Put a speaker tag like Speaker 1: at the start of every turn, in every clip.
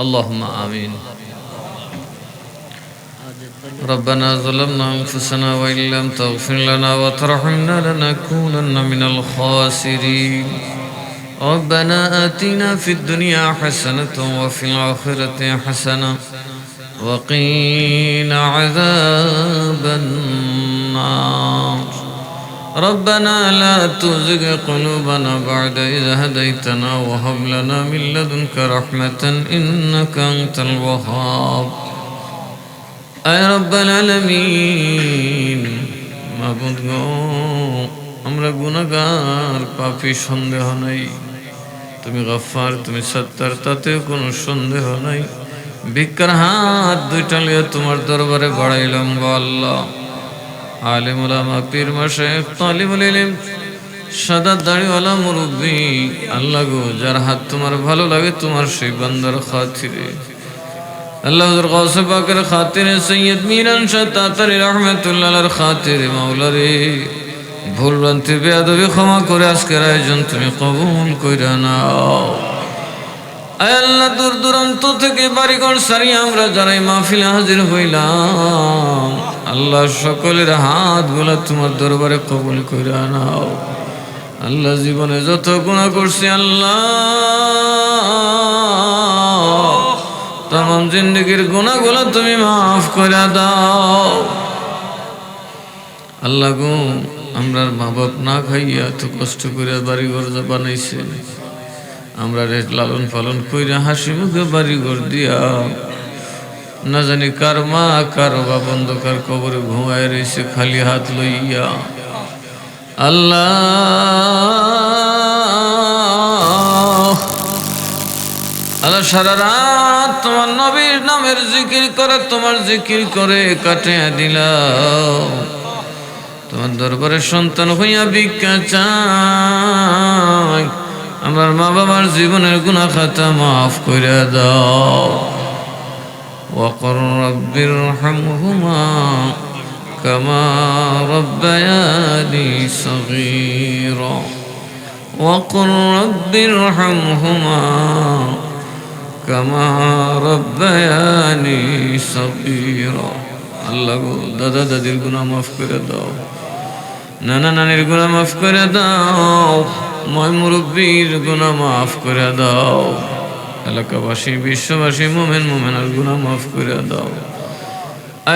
Speaker 1: اللهم آمين. ربنا ظلمنا أنفسنا وإن لم تغفر لنا وترحمنا لنكونن من الخاسرين. ربنا آتنا في الدنيا حسنة وفي الآخرة حسنة وقينا عذاب النار. ربنا لا تزغ قلوبنا بعد إذ هديتنا وهب لنا من لدنك رحمة إنك أنت الوهاب আয় রব্বাল আলামিন মাবুদ গো আমরা গুনাহগার পাপী সন্দেহ নাই তুমি গফফার তুমি সত্তার তাতেও কোনো সন্দেহ নাই ভিক্ষার হাত দুইটা লিয়ে তোমার দরবারে বাড়াইলাম গো আল্লাহ আলিম উলামা পীর মাশেখ তালিবুল ইলম সাদা দাড়িওয়ালা মুরব্বী, আল্লাহ গো, যার হাত তোমার ভালো লাগে, তোমার সেই বান্দার খাতিরে। আল্লাহ হুজুর গাউসে পাকের খাতিরে, সৈয়দ মিরান শাহ তাতারি রহমতুল্লাহর খাতিরে মাওলা রে ভুল ভ্রান্তি, বেয়াদবি ক্ষমা করে আজকের আয়োজন তুমি কবুল কইরা নাও। আল্লাহ দূর দূরান্ত থেকে বাড়িঘর সারি আমরা এই মাহফিলে হাজির হইলাম। আল্লাহ সকলের হাতগুলা তোমার দরবারে কবুল কইরা নাও। আল্লাহ জীবনে যত গুণা করছি আল্লাহ তাম জিন্দগির গুণাগুলো তুমি মাফ করে দাও। আল্লাহ গো আমরা মা বাপ না খাইয়া এত কষ্ট করে বাড়ি ঘর বানাইছে আমরা রে লালন পালন কইরা হাসি মুখে বাড়ি ঘর দিয়া। না জানি কার মা, কার বাপ অন্ধকার কবরে ঘুমায় রয়েছে খালি হাত লইয়া। আল্লাহ। আল্লাহ সারা রাত তোমার নবীর নামের জিকির করে, তোমার জিকির করে কাটে দিলাম তোমার দরবারে সন্তান হইয়া ভিক্ষা চাই। আমার মা বাবার জীবনের গুণা খাতা মাফ করে দাও وقل رب ارحمهما كما ربياني صغيرا وقل رب ارحمهما كما ربياني صغيرا আল্লাহ গো দাদা দাদির গুণা মাফ করে দাও নানা নানির গুণা মাফ করে দাও ময় মুরব্বীর গুণা মাফ করে দাও। এলাকাবাসী, বিশ্ববাসী, মোমেন, মোমেনার গুণা মাফ করে দাও।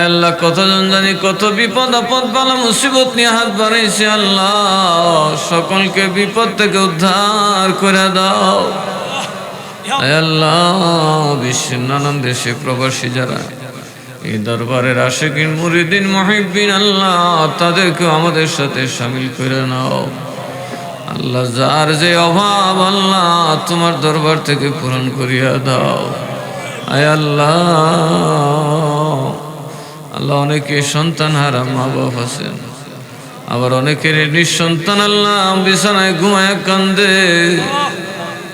Speaker 1: আল্লাহ, কতজন জানি কত বিপদ, আপদ পালা মুসিবত নিয়ে হাত বাড়াইছে আল্লাহ। সকলকে বিপদ থেকে উদ্ধার করে দাও। আল্লাহ, বিশ্বের নানান দেশে প্রবাসী যারা, এই দরবারের আশেকিন, মুরিদিন মহিবিন আল্লাহ তাদেরকে আমাদের সাথে সামিল করে নাও। আল্লাহ যার যে অভাব, আল্লাহ তোমার দরবার থেকে পূরণ করিয়া দাও। আয় আল্লাহ। আল্লাহ অনেকে সন্তান হারা মা বাপ আছেন। আবার অনেকের নিঃসন্তান আল্লাহ বিছানায় ঘুমায়, কান্দে।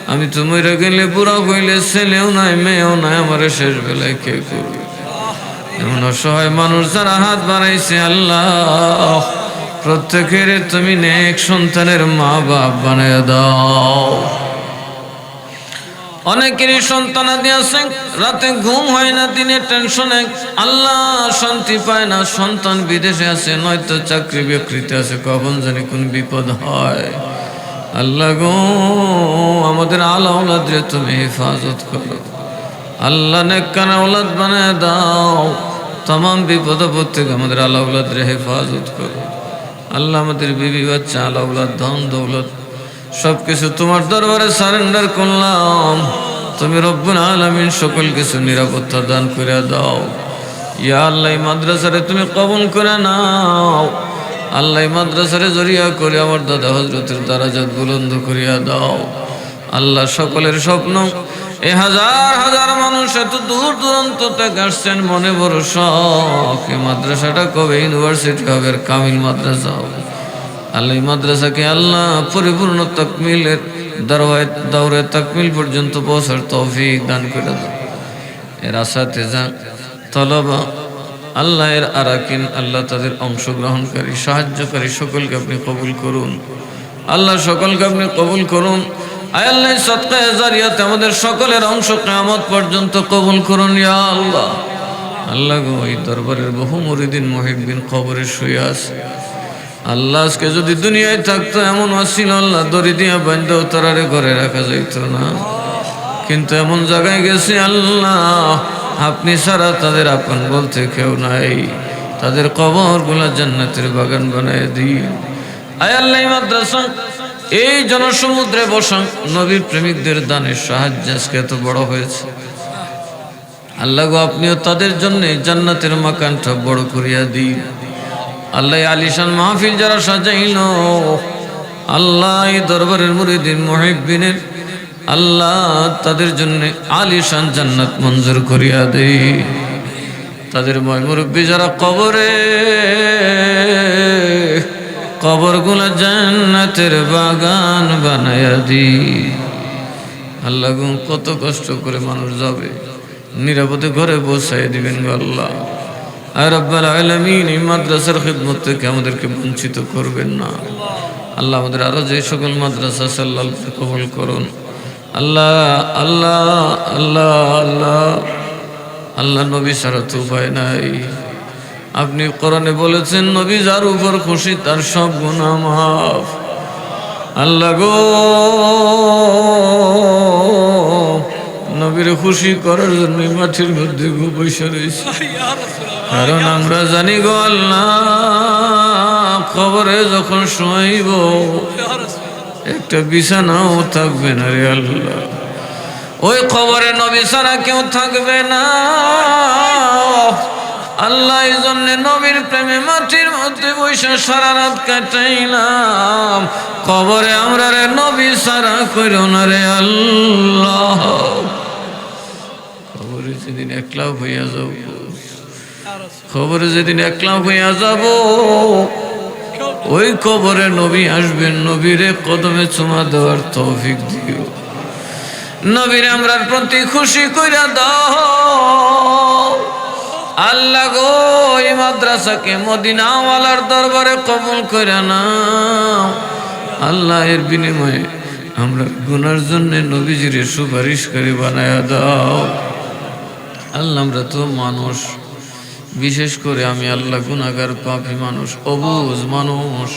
Speaker 1: আমি তো মরে গেলে বুড়া হইলে ছেলেও নাই, মেয়েও নাই, আমার শেষ বেলায় কে করবে? এমন অসহায় মানুষ যারা হাত বাড়াইছে আল্লাহ। প্রত্যেকের তুমি নেক সন্তানের মা বাপ বানিয়ে দাও। অনেকেরই সন্তান আদি আছে, রাতে ঘুম হয় না, দিনে টেনশনে আল্লাহ শান্তি পায় না, সন্তান বিদেশে আছে, নয়তো চাকরি বিকৃতি আছে, কখন জানি কোন বিপদ হয়। আল্লাহ গো, আমাদের আলা ওলাদরে তুমি হেফাজত করো। আল্লাহ নেকানা ওলাদ বানায় দাও তাম বিপদ আপদ থেকে আমাদের আল্লাহ হেফাজত করো। আল্লাহ আমাদের বিবি, বাচ্চা আল্লাহ ওলাদ ধন, দৌলত সব কিছু তোমার দরবারে সারেন্ডার করলাম। তুমি রব্বুল আলমিন সকল কিছু নিরাপত্তা দান করে দাও। ইয়া আল্লাহ মাদ্রাসারে তুমি কবল করে নাও। আল্লাহ মাদ্রাসারে জড়িয়া করে আমার দাদা হজরতের দ্বারা দারাজাত বুলন্দ করিয়া দাও। আল্লাহ, সকলের স্বপ্ন এ হাজার হাজার মানুষ এত দূর দূরান্ত থেকে আসছেন, মনে বড় শখ। এই মাদ্রাসাটা কবে? ইউনিভার্সিটি হবে কামিল মাদ্রাসা হবে। আল্লাহ এই মাদ্রাসাকে আল্লাহ পরিপূর্ণ তাকমিলের দরওয়ায় দৌড়ে তাকমিল পর্যন্ত পৌঁছার তৌফিক দান করে দাও এর আশাতে যা তলবা, আল্লাহ এর আরাকিন, আল্লাহ তাদের অংশগ্রহণকারী, সাহায্যকারী সকলকে আপনি কবুল করুন। আল্লাহ সকলকে আপনি কবুল করুন। আয়াল্লাহ সৎকায় জারিয়াতে আমাদের সকলের অংশ কেমত পর্যন্ত কবুল করুন ইয়া আল্লাহ। আল্লাহ গো, এই দরবারের বহু মুরিদিন মহিবিন খবরে শুয়ে আছে। আল্লাহ আজকে যদি দুনিয়ায় থাকতো, এমন আসিল আল্লাহ দড়ি দিয়া বান্ধব তারারে ঘরে রাখা যাইত না। কিন্তু এমন জায়গায় গেছে, আল্লাহ, আপনি ছাড়া তাদের আপন বলতে কেউ নাই। তাদের কবর কবরগুলা জান্নাতের বাগান বানায় দিন। আয় আল্লাহ মাদ্রাসা এই জনসমুদ্রে বসান নবীর প্রেমিকদের দানের সাহায্য আজকে এত বড় হয়েছে। আল্লাহ আপনিও তাদের জন্য জান্নাতের মাকানটা বড় করিয়া দিন। আল্লাহ আলিশান মাহফিল যারা সাজাইল, আল্লাহ দরবারের মুরিদিন মহিবিনের আল্লাহ তাদের জন্য আলিশান জান্নাত মঞ্জুর করিয়া দে তাদের ময় মুরব্বী যারা কবরে কবরগুলো জান্নাতের বাগান বানায়া দি। আল্লাহ গো, কত কষ্ট করে মানুষ যাবে। নিরাপদে ঘরে বসাই দিবেন আল্লাহ। আর রব্বাল আলমিন, এই মাদ্রাসার খিদমত থেকে আমাদেরকে বঞ্চিত করবেন না। আল্লাহ আমাদের আরও যে সকল মাদ্রাসা সাল্লাহ কবল করুন। আল্লাহ আল্লাহ আল্লাহ আল্লাহ। আল্লাহ নবী সারা তো উপায় নাই। আপনি কোরআনে বলেছেন, নবী যার উপর খুশি তার সব গুণা মাফ। আল্লাহ গো, নবীর খুশি করার জন্য মাঠের মধ্যে বসে কারণ আমরা জানি গো আল্লাহ খবরে যখন শোয়াইব, একটা বিছানাও থাকবে না রে আল্লাহ। ওই খবরে নবী ছাড়া কেউ থাকবে না। আল্লাহ এই জন্য নবীর প্রেমে মাটির মধ্যে বৈশা সারা রাত কাটাইলাম। খবরে আমরা রে নবী সারা কইর না রে আল্লাহ। খবরে যেদিন একলা হইয়া যাব খবরে যেদিন একলা হইয়া যাব, ওই কবরে নবী আসবেন, নবীরে কদমে চুমা দেওয়ার তৌফিক দিও। নবীর আমরার প্রতি খুশি কইরা দাও। আল্লাহ গো, এই মাদ্রাসাকে মদিনাওয়ালার দরবারে কবুল করে না আল্লাহ এর বিনিময়ে আমরা গুনার জন্য নবীজির সুপারিশকারী বানায়া দাও। আল্লাহ, আমরা তো মানুষ। বিশেষ করে আমি আল্লাহ গুনাগার পাপি মানুষ, অবুজ মানুষ।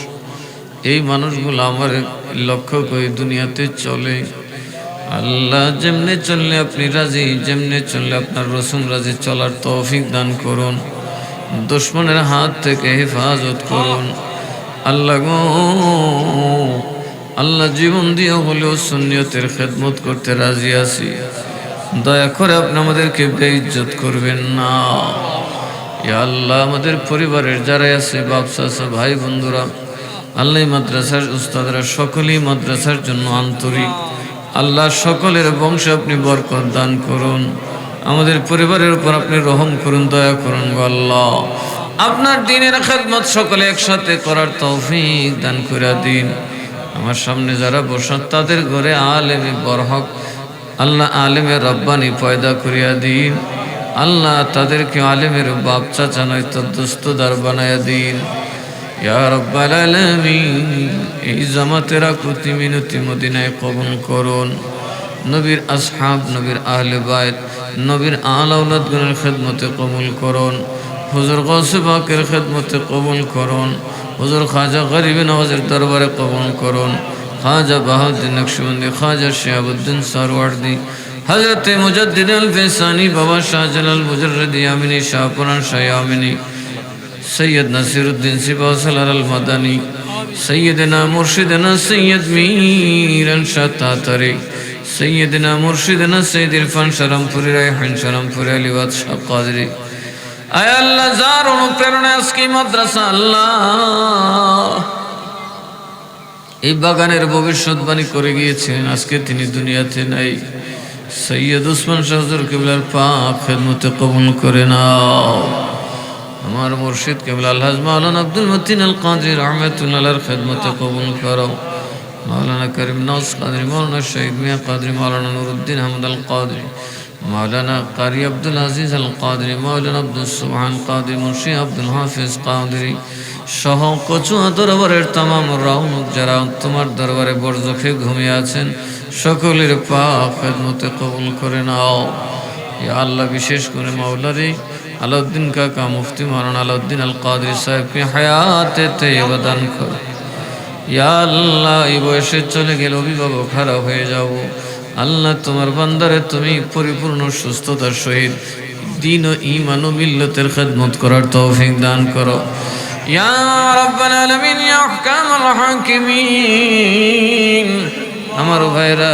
Speaker 1: এই মানুষগুলো আমার লক্ষ্য করে দুনিয়াতে চলে। আল্লাহ যেমনে চললে আপনি রাজি, যেমনে চললে আপনার রসুম রাজি, চলার তৌফিক দান করুন। দুশ্মনের হাত থেকে হেফাজত করুন। আল্লাহ গো, আল্লাহ জীবন দিয়ে হলেও সুন্নিয়তের খেদমত করতে রাজি আছি। দয়া করে আপনি আমাদেরকে বেইজ্জত করবেন না। আল্লাহ, আমাদের পরিবারের যারাই আছে, বাপসা আছে, ভাই বন্ধুরা, আল্লাহ মাদ্রাসার উস্তাদরা সকলেই মাদ্রাসার জন্য আন্তরিক। আল্লাহ সকলের বংশে আপনি বরকত দান করুন। আমাদের পরিবারের উপর আপনি রহম করুন, দয়া করুন আল্লাহ। আপনার দিনের খেদমত সকলে একসাথে করার তৌফিক দান করে দিন। আমার সামনে যারা বসা তাদের ঘরে আলেমে বরহক, আল্লাহ আলেমের রব্বানি পয়দা করিয়া দিন। আল্লাহ তাদেরকে আলেমের বাপ চাচা নয়তো দোস্তদার বানায়া দিন। এই জামাতেরা প্রতি মিনতি মদিনায় কবুল করুন। নবীর আসহাব, নবীর আহলে বাইত, নবীর আল আউলাদ গুনের খেদমতে কবুল করুন। হুজুর গৌসে পাকের খেদমতে কবুল করুন। হুজুর খাজা গরিব নওয়াজের দরবারে কবুল করুন। খাজা বাহাউদ্দিন নকশবন্দি, খাজা শিয়াবুদ্দিন সারওয়ার্দি, হজরত মুজদ্দিন আল ফেসানি, বাবা শাহজালাল মুজরদি আমিনী শাহপুরান শাহ সৈয়দ নাসিরুদ্দিন সিবাসালার আল মাদানী, সৈয়দনা মুর্শিদনা সৈয়দ মীর শাহ তাতারি, সৈয়দনা সৈয়দ ইরফান শরমপুরি রায়হান শরমপুরি আলিবাদ শাহ কাদরি। আয় আল্লাহ, যার অনুপ্রেরণা আজকে মাদ্রাসা, আল্লাহ। এই বাগানের ভবিষ্যৎবাণী করে গিয়েছেন, আজকে তিনি দুনিয়াতে নাই। সৈয়দ উসমান শাহজুর কেবলার পাক খেদমতে কবুল করে নাও। আমার মুর্শিদ কেবল আল্লাহ মাওলানা আব্দুল মতিন আল কাদরি রহমতুল্লাহর খেদমতে কবুল করো। মাওলানা করিম নওয়াজ কাদরি, মাওলানা শহীদ মিয়া কাদরি, মাওলানা নুরুদ্দিন আহমদ আল কাদরি মাওলানা কারি আব্দুল আজিজ আল কাদরি মাওলানা আব্দুল সুবহান কাদরি মুন্সি আব্দুল হাফিজ কাদরি। সহ কচুয়া দরবারের তামাম রাউনুক যারা তোমার দরবারে বরজখে ঘুমিয়ে আছেন, সকলের পাক খেদমতে কবুল করে নাও। আল্লাহ বিশেষ করে মাওলারি আলাউদ্দিন কাকা, মুফতি মারান আলাউদ্দিন আল কাদের সাহেবকে হায়াতে তৈবা দান করো। ইয়া আল্লাহ, এই বয়সে চলে গেলে অভিভাবক হারা হয়ে যাব আল্লাহ, তোমার বান্দারে তুমি পরিপূর্ণ সুস্থতার সহিত দিন ও ইমান ও মিল্লতের খেদমত করার তৌফিক দান করো। ইয়া রাব্বাল আলামিন আমার ভাইরা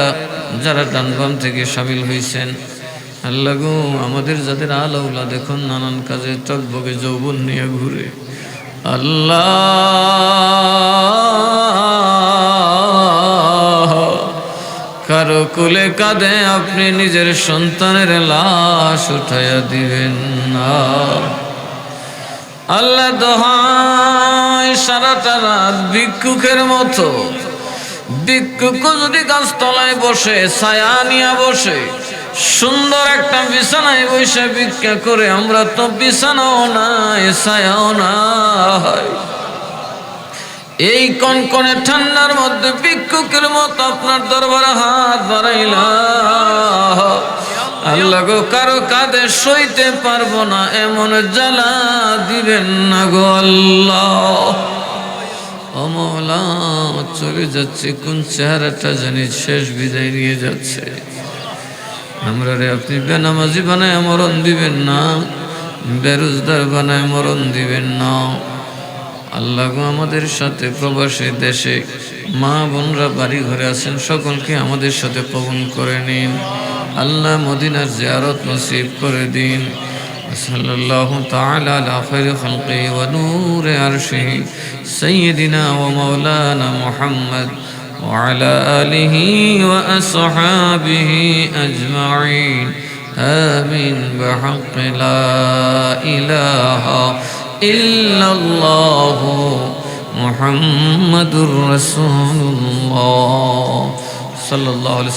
Speaker 1: যারা ডান বাম থেকে সামিল হয়েছেন আল্লাহ গো, আমাদের যাদের আলাউলা দেখুন নানান কাজে টকবগে যৌবন নিয়ে ঘুরে। আল্লাহ, কারও কুলে কাঁদে, আপনি নিজের সন্তানের লাশ উঠাইয়া দিবেন না। আল্লাহ দোহাই সারাটা রাত ভিক্ষুকের মতো। ভিক্ষুক যদি গাছতলায় বসে, ছায়া নিয়ে বসে সুন্দর একটা বিছানায় বসে ভিক্ষা করে, আমরা তো বিছানাও নাই, ছায়াও নাই। এই কনকনে ঠান্ডার মধ্যে ভিক্ষুকের মতো আপনার দরবারে হাত বাড়াইলাম। আল্লাহ গো, কারও কাঁধে সইতে পারব না, এমন জ্বালা দিবেন না গো আল্লাহ। অমলা চলে যাচ্ছে, কোন চেহারাটা জানি শেষ বিদায় নিয়ে যাচ্ছে। আমরা রে আপনি বেনামাজি বানায় মরণ দিবেন না। বেরোজগার বানায় মরণ দিবেন না। আল্লাহ আমাদের সাথে প্রবাসী দেশে মা বোনরা বাড়ি ঘরে আছেন, সকলকে আমাদের সাথে পবন করে নিন। আল্লাহ মদিনার জিয়ারত নসিব করে দিন। আরশিহি। সাইয়্যিদিনা ওয়া মাওলানা মুহাম্মদ وعلى آله وأصحابه أجمعين. آمين. بحق لا إله إلا الله محمد رسول الله. صلى الله عليه وسلم.